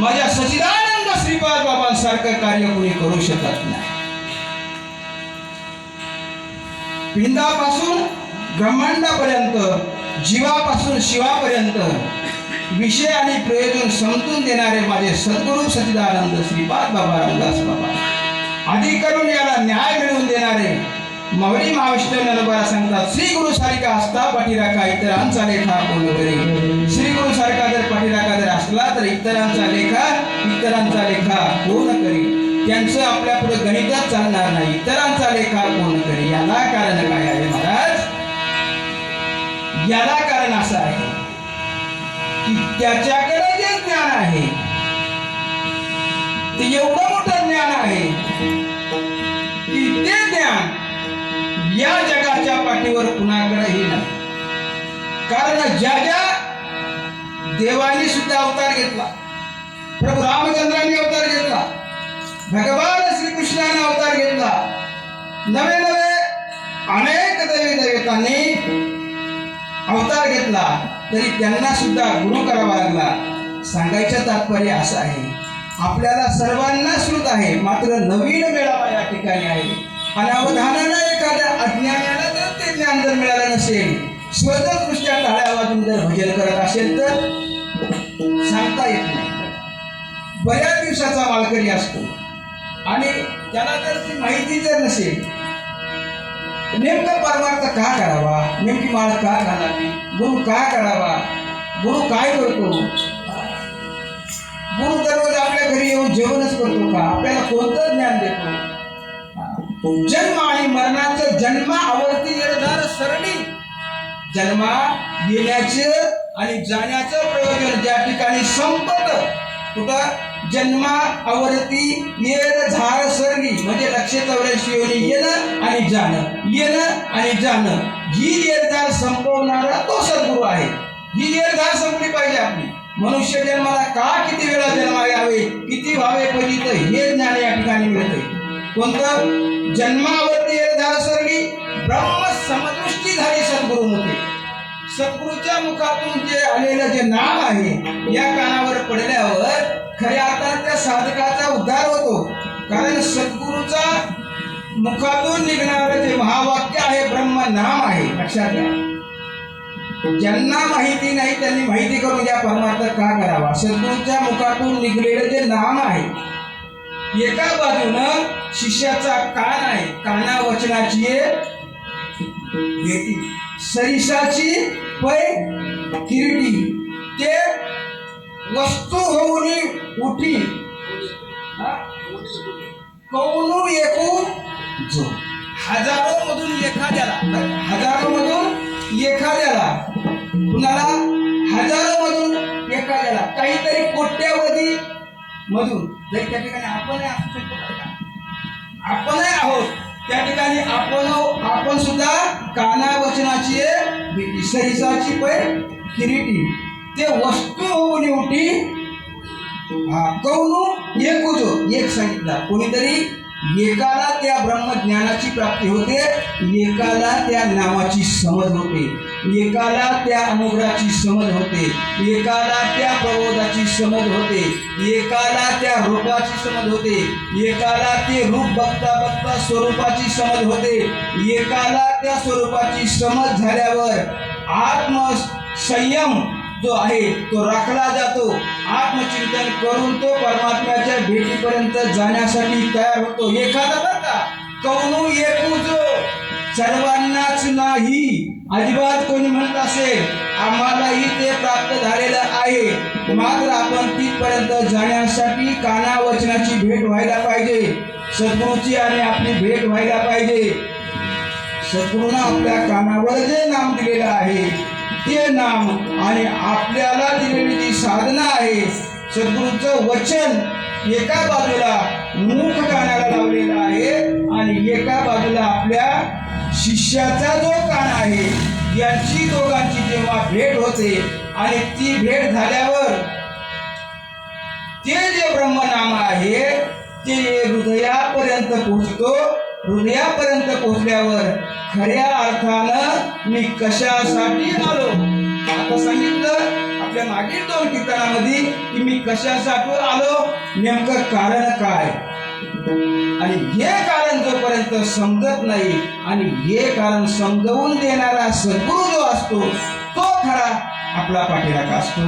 माझ्या सचिदानंद श्रीपाद बाबांसारखं कार्य कोणी करू शकत नाही. पिंडापासून ब्रह्मांडापर्यंत जीवापासून शिवापर्यंत विषय आणि प्रयोजन समजून देणारे माझे सद्गुरू सचिदानंद श्रीपाद बाबा रामदास बाबा. अधिकरून करून याला न्याय मिळवून देणारे मौरी महाविष्णू नरबरा सांगतात श्री गुरु सारखा असता पाठीराखा इतरांचा लेखा कोण करेल श्री गुरु सारखा जर पाठीराखा जर असला तर इतरांचा लेखा इतरांचा लेखा कोण करेल त्यांचं आपल्या पुढे गणितच चालणार नाही. इतरांचा लेखा कोण करेल याला कारण काय आहे महाराज? याला कारण असं आहे की त्याच्याकडे जे ज्ञान आहे ते एवढं मोठं ज्ञान आहे या जगाच्या पाठीवर कुणाकडेही नाही. कारण ज्या ज्या देवाने सुद्धा अवतार घेतला प्रभू रामचंद्रांनी अवतार घेतला भगवान श्रीकृष्णाने अवतार घेतला नवे नवे अनेक देवी देवतांनी अवतार घेतला तरी त्यांना सुद्धा गुरु करावा लागला. सांगायचं तात्पर्य असं आहे आपल्याला सर्वांना श्रुत आहे मात्र नवीन मेळावा या ठिकाणी आहे. आणि अवधानानं एखाद्या अज्ञानाला जर ते ज्ञान जर मिळालं नसेल स्वतःदृष्ट्या टाळ्या वाजून जर भजन करत असेल तर सांगता येत नाही. बऱ्याच दिवसाचा मालकरी असतो. आणि त्याला जर ती माहिती जर नसेल नेमकं परमार्थ का करावा? नेमकी माळ का घालावी? गुरु का करावा? गुरु काय करतो? गुरु दररोज आपल्या घरी येऊन जेवणच करतो का? आपल्याला कोणतं ज्ञान देतो? जन्म आणि मरणाचं जन्मावरती निर्धार सरणी. जन्मा येण्याचे आणि जाण्याचं प्रयोजन ज्या ठिकाणी संपत कुठं? जन्मावरती येण झार सरणी. म्हणजे लक्ष चौऱ्याऐंशी योनी येणं आणि जाणं. येणं आणि जाणं. ही येरधार संपवणारा तो सद्गुरू आहे. ही निर्धार संपली पाहिजे आपली. मनुष्य जन्माला का किती वेळा जन्मा यावे? किती व्हावे? पजित हे ज्ञान कोणतं? जन्मावरती येरधार ब्रह्म समदृष्टी झाली सद्गुरु मुखे सद्गुरूच्या मुखातून जे आलेलं जे नाम आहे या कानावर पडल्यावर खऱ्या अर्थानं त्या साधकाचा उद्धार होतो. कारण सद्गुरूचा मुखातून निघणारं जे महावाक्य आहे ब्रह्म नाम आहे लक्षात घ्या. ज्यांना माहिती नाही त्यांनी माहिती करून द्या परमार्थ का करावा? सद्गुरूच्या मुखातून निघलेलं जे नाम आहे एका बाजूनं शिष्याचा कान आहे. काना वचनाची भेटी. सरिसाची पै किरटी. ते वस्तू होऊन उठी. कौनू एकू जो. हजारो मधून एखाद्याला. हजारो मधून एखाद्याला. कुणाला? हजारो मधून एखाद्याला. काहीतरी कोट्यावधी मधून. जरी त्या ठिकाणी आपण असू शकतो आपणही आहोत. त्या ठिकाणी आपण आपण सुद्धा काना वचनाची भीती सरिसाची पै किरीटी. ते वस्तू होऊन उठी हा कौन एक होतो. एक सांगितला. कोणीतरी एकाला त्या ब्रह्मज्ञानाची प्राप्ती होते एकाला त्या नावाची समज होते. एकाला त्या अनुग्रहाची समज होते. एकाला त्या प्रबोधाची समज होते. एकाला त्या रूपाची समज होते. एकाला ते रूप बघता बघता स्वरूपाची समज होते. एकाला त्या स्वरूपाची समज झाल्यावर आत्म संयम जो आहे तो राखला जातो. आत्मचिंतन करून तो परमात्म्याच्या भेटीपर्यंत जाण्यासाठी तयार होतो. एखादा बरं का कौनू एकू जो सर्वांनाच नाही. अजिबात कोणी म्हणत असेल आम्हालाही ते प्राप्त झालेलं आहे. मात्र आपण तिथपर्यंत जाण्यासाठी काना वचनाची भेट व्हायला पाहिजे. सद्गुरूची आणि आपली भेट व्हायला पाहिजे. सद्गुरूनं आपल्या कानावर जे नाम दिलेलं आहे ते नाम आणि आपल्याला दिलेली जी साधना आहे सद्गुरूचं वचन एका बाजूला मुख कानाला लावलेलं आहे आणि एका बाजूला आपल्या शिष्याचा जो कान आहे यांची दोघांची जेव्हा भेट होते आणि ती भेट झाल्यावर ते जे ब्रह्मनाम आहे ते हृदयापर्यंत पोहोचतो. हृदयापर्यंत पोहोचल्यावर खऱ्या अर्थानं मी कशासाठी आलो? आता सांगितलं आपल्या मागील दोन कीर्तनामध्ये की मी कशासाठी आलो नेमकं कारण काय? आणि हे कारण जोपर्यंत समजत नाही आणि हे कारण समजवून देणारा सद्गुरू जो असतो तो खरा आपला पाठीराखा असतो